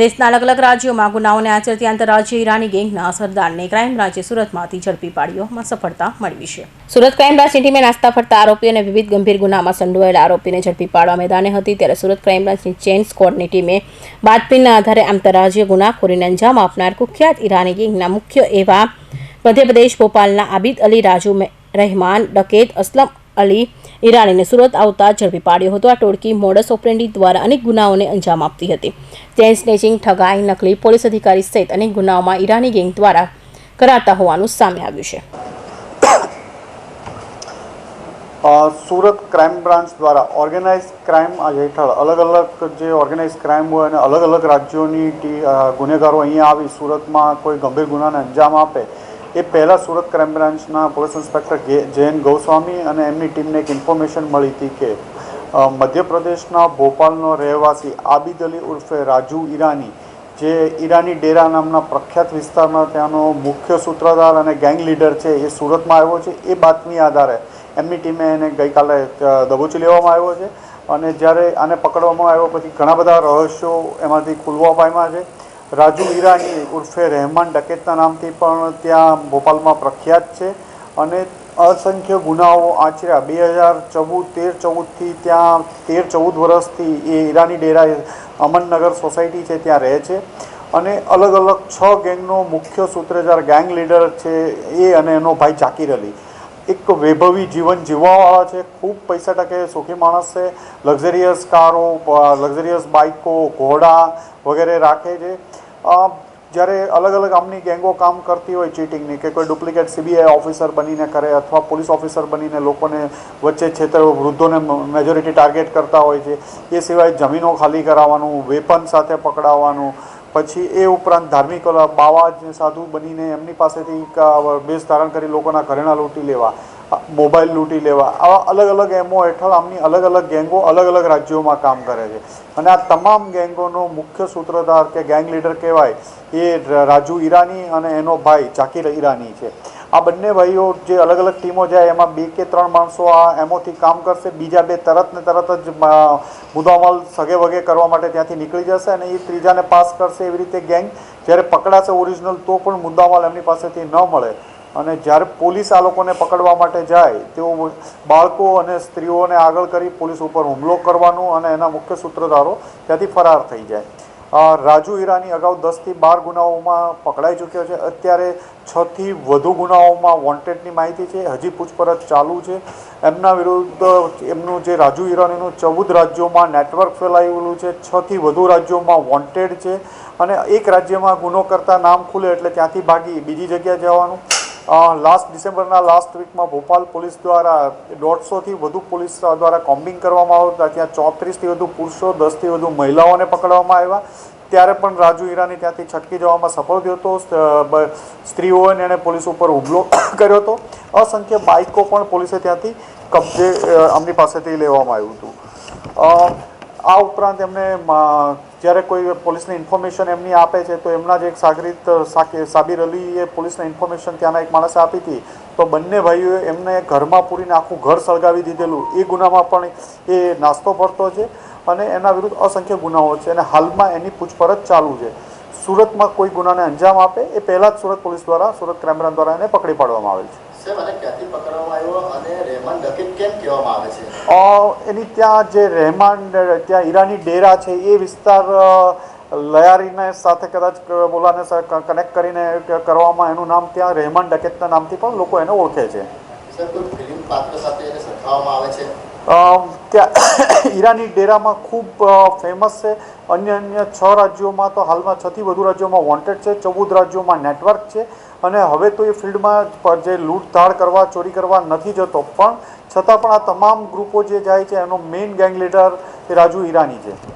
દેશના અલગ અલગ રાજ્યોમાં ગુનાઓને આચરતી આંતરરાજ્ય ઈરાની ગેંગના સરદારને ક્રાઇમ બ્રાંચે સુરતમાંથી ઝડપી પાડ્યોમાં સફળતા મળી છે. સુરત ક્રાઇમ બ્રાન્ચની ટીમે નાસ્તા ફરતા આરોપીઓને વિવિધ ગંભીર ગુનામાં સંડોવાયેલા આરોપીને ઝડપી પાડવા મેદાને હતી ત્યારે સુરત ક્રાઇમ બ્રાન્ચની ચેન સ્કોડની ટીમે બાતમીના આધારે આંતરરાજ્ય ગુનાખોરીને અંજામ આપનાર કુખ્યાત ઈરાની ગેંગના મુખ્ય એવા મધ્યપ્રદેશ, ભોપાલના આબિદ અલી રાજુ રહેમાન, ડકેત, અસલમ અલી ઈરાનીને સુરત આવતા ઝડપી પાડ્યો હતો. આ ટોળકી મોડસ ઓપરેન્ડી દ્વારા અનેક ગુનાઓને અંજામ આપતી હતી. ચેન સ્નેચિંગ, ઠગાઈ, નકલી પોલીસ અધિકારી સહિત અનેક ગુનાઓમાં ઈરાની ગેંગ દ્વારા કરાતા હોવાનું સામે આવ્યું છે. સુરત ક્રાઇમ બ્રાન્ચ દ્વારા ઓર્ગેનાઇઝ ક્રાઇમ હેઠળ અલગ અલગ જે ઓર્ગેનાઇઝ ક્રાઇમ હોય અને અલગ અલગ રાજ્યોની ગુનેગારો અહીંયા આવી સુરતમાં કોઈ ગંભીર ગુનાને અંજામ આપે એ પહેલાં સુરત ક્રાઇમ બ્રાન્ચના પોલીસ ઇન્સ્પેક્ટર જયંત ગૌસ્વામી અને એમની ટીમને એક ઇન્ફોર્મેશન મળી હતી કે મધ્યપ્રદેશના ભોપાલનો રહેવાસી આબિદ અલી ઉર્ફે રાજુ ઈરાની, જે ઈરાની ડેરા નામના પ્રખ્યાત વિસ્તારમાં ત્યાંનો મુખ્ય સૂત્રધાર અને ગેંગ લીડર છે, એ સુરતમાં આવ્યો છે. એ બાતમી આધારે એમની ટીમે એને ગઈકાલે દબોચી લેવામાં આવ્યો છે અને જ્યારે આને પકડવામાં આવ્યો પછી ઘણા બધા રહસ્યો એમાંથી ખુલવા પામ્યા છે. રાજુ ઈરાની ઉર્ફે રહેમાન ડકેતના નામથી પણ ત્યાં ભોપાલમાં પ્રખ્યાત છે અને અસંખ્ય ગુનાઓ આચર્યા. બે હજાર ચૌદ, તેર ચૌદથી ત્યાં, તેર ચૌદ વર્ષથી એ ઈરાની ડેરા અમનનગર સોસાયટી છે, ત્યાં રહે છે. અને અલગ અલગ છ ગેંગનો મુખ્ય સૂત્રધાર, ગેંગ લીડર છે એ અને એનો ભાઈ જાકીર અલી. એક વૈભવી જીવન જીવવાવાળા છે. ખૂબ પૈસા ટકે સુખી માણસ છે. લક્ઝરિયસ કારો લક્ઝરિયસ બાઇકો ઘોડા વગેરે રાખે છે. જ્યારે અલગ અલગ આમની ગેંગો કામ કરતી હોય ચીટિંગની કે કોઈ ડુપ્લિકેટ સીબીઆઈ ઓફિસર બનીને કરે અથવા પોલીસ ઓફિસર બનીને લોકોને વચ્ચે છેતર વૃદ્ધોને મેજોરિટી ટાર્ગેટ કરતા હોય છે, એ સિવાય જમીનો ખાલી કરાવવાનું, વેપન સાથે પકડાવવાનું પછી એ ઉપરાંત ધાર્મિક બાવા સાધુ બનીને એમની પાસેથી બેસ ધારણ કરી લોકોના ઘરેણા લૂંટી લેવા મોબાઈલ લૂંટી લેવા, આવા અલગ અલગ એમો હેઠળ આમની અલગ અલગ ગેંગો અલગ અલગ રાજ્યોમાં કામ કરે છે. અને આ તમામ ગેંગોનો મુખ્ય સૂત્રધાર કે ગેંગ લીડર કહેવાય એ રાજુ ઈરાની અને એનો ભાઈ જાકીર ઈરાની છે. આ બંને ભાઈઓ જે અલગ અલગ ટીમો જાય એમાં બે કે ત્રણ માણસો આ એમોથી કામ કરશે બીજા બે તરત ને તરત જ અ, મુદ્દામાલ સગે વગે કરવા માટે ત્યાંથી નીકળી જશે અને એ ત્રીજાને પાસ કરશે એવી રીતે ગેંગ. જ્યારે પકડાશે ઓરિજિનલ તો પણ મુદ્દામાલ એમની પાસેથી ન મળે. અને જ્યારે પોલીસ આ લોકોને પકડવા માટે જાય તેઓ બાળકો અને સ્ત્રીઓને આગળ કરી પોલીસ ઉપર હુમલો કરવાનો અને એના મુખ્ય સૂત્રધારો ત્યાંથી ફરાર થઈ જાય. રાજુ ઈરાની અગાઉ દસથી બાર ગુનાઓમાં પકડાઈ ચૂક્યો છે. અત્યારે છથી વધુ ગુનાઓમાં વોન્ટેડની માહિતી છે. હજી પૂછપરછ ચાલુ છે. એમના વિરુદ્ધ એમનું જે રાજુ ઈરાનીનું ચૌદ રાજ્યોમાં નેટવર્ક ફેલાયેલું છે. છથી વધુ રાજ્યોમાં વોન્ટેડ છે. અને એક રાજ્યમાં ગુનો કરતા નામ ખુલે એટલે ત્યાંથી ભાગી બીજી જગ્યાએ જવાનું. લાસ્ટ ડિસેમ્બરના લાસ્ટ વીકમાં ભોપાલ પોલીસ દ્વારા દોઢસોથી વધુ પોલીસ દ્વારા કોમ્બિંગ કરવામાં આવતા ત્યાં ચોત્રીસથી વધુ પુરુષો, દસથી વધુ મહિલાઓને પકડવામાં આવ્યા. ત્યારે પણ રાજુ ઈરાની ત્યાંથી છટકી જવામાં સફળ થયો હતો. સ્ત્રીઓએ એણે પોલીસ ઉપર હુમલો કર્યો હતો. અસંખ્ય બાઇકો પણ પોલીસે ત્યાંથી કબજે અમની પાસેથી લેવામાં આવ્યું હતું. આ ઉપરાંત એમને જ્યારે કોઈ પોલીસને ઇન્ફોર્મેશન એમની આપે છે, તો એમના જ એક સાગરીત સાબિર અલીએ પોલીસને ઇન્ફોર્મેશન ત્યાંના એક માણસે આપી હતી. તો બંને ભાઈઓએ એમને ઘરમાં પૂરીને આખું ઘર સળગાવી દીધેલું. એ ગુનામાં પણ એ નાસ્તો ભરતો છે અને એના વિરુદ્ધ અસંખ્ય ગુનાઓ છે અને હાલમાં એની પૂછપરછ ચાલુ છે. સુરતમાં કોઈ ગુનાને અંજામ આપે, એ પહેલાં જ સુરત પોલીસ દ્વારા, સુરત ક્રાઇમ બ્રાન્ચ દ્વારા એને પકડી પાડવામાં આવેલ છે. એની ત્યાં જે રહેમાન ત્યાં ઈરાની ડેરા છે એ વિસ્તાર લયારીને સાથે કદાચ બોલાને કનેક્ટ કરીને કરવામાં એનું નામ ત્યાં રહેમાન ડકેતના નામથી પણ લોકો એને ઓળખે છે. પાત્ર સાથે એને સરખાવવામાં આવે છે? ત્યાં ઈરાની ડેરામાં ખૂબ ફેમસ છે. અન્ય અન્ય છ રાજ્યોમાં તો હાલમાં છથી વધુ રાજ્યોમાં વોન્ટેડ છે, ચૌદ રાજ્યોમાં નેટવર્ક છે. અને હવે તો એ ફિલ્ડમાં જે લૂંટધાડ કરવા, ચોરી કરવા નથી જતો. પણ છતાં પણ આ તમામ ગ્રુપો જે જાય છે, એનો મેઇન ગેંગ લીડર એ રાજુ ઈરાની છે.